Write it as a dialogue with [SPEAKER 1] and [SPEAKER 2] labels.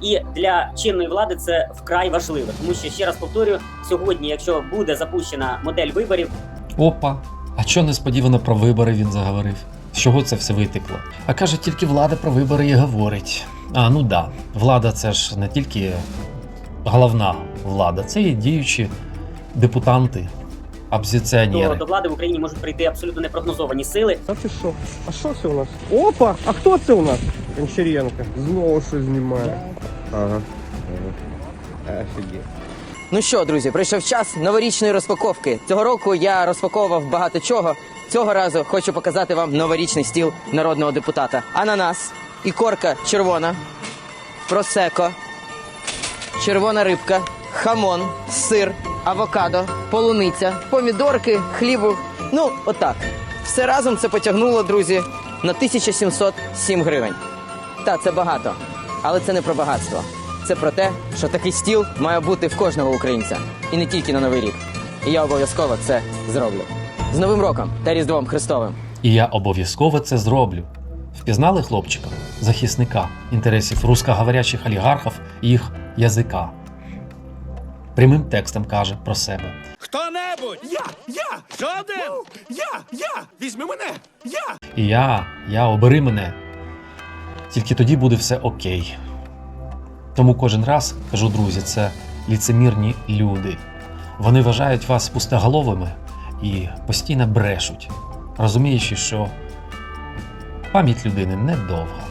[SPEAKER 1] І для чинної влади це вкрай важливо, тому що ще раз повторюю, сьогодні, якщо буде запущена модель виборів,
[SPEAKER 2] Опа. А що несподівано про вибори він заговорив? З чого це все витекло? А каже, тільки влада про вибори і говорить. А, ну да, влада це ж не тільки головна влада, це і діючі депутанти,
[SPEAKER 1] то
[SPEAKER 2] опозиціонери.
[SPEAKER 1] до влади в Україні можуть прийти абсолютно непрогнозовані сили.
[SPEAKER 3] Та ти що? А що це у нас? Опа! А хто це у нас? Гончаренко. Знову щось знімає. Ага. ага. Офігеть.
[SPEAKER 4] Ну що, друзі, прийшов час новорічної розпаковки. Цього року я розпаковував багато чого. Цього разу хочу показати вам новорічний стіл народного депутата. Ананас, ікорка червона, просеко, червона рибка, хамон, сир, авокадо, полуниця, помідорки, хлібу. Ну, отак. Все разом це потягнуло, друзі, на 1707 гривень. Та це багато, але це не про багатство. Це про те, що такий стіл має бути в кожного українця, і не тільки на новий рік. І я обов'язково це зроблю. З Новим роком та Різдвом Христовим!
[SPEAKER 2] І я обов'язково це зроблю. Впізнали хлопчика, захисника інтересів русскоговорячих олігархів і їх язика. Прямим текстом каже про себе.
[SPEAKER 5] Хто-небудь! Я! Я! Жоден! Я! Я! Візьми мене! Я!
[SPEAKER 2] І я, я обери мене. Тільки тоді буде все окей. Тому кожен раз кажу, друзі, це ліцемірні люди. Вони вважають вас пустоголовими і постійно брешуть, розуміючи, що пам'ять людини недовга.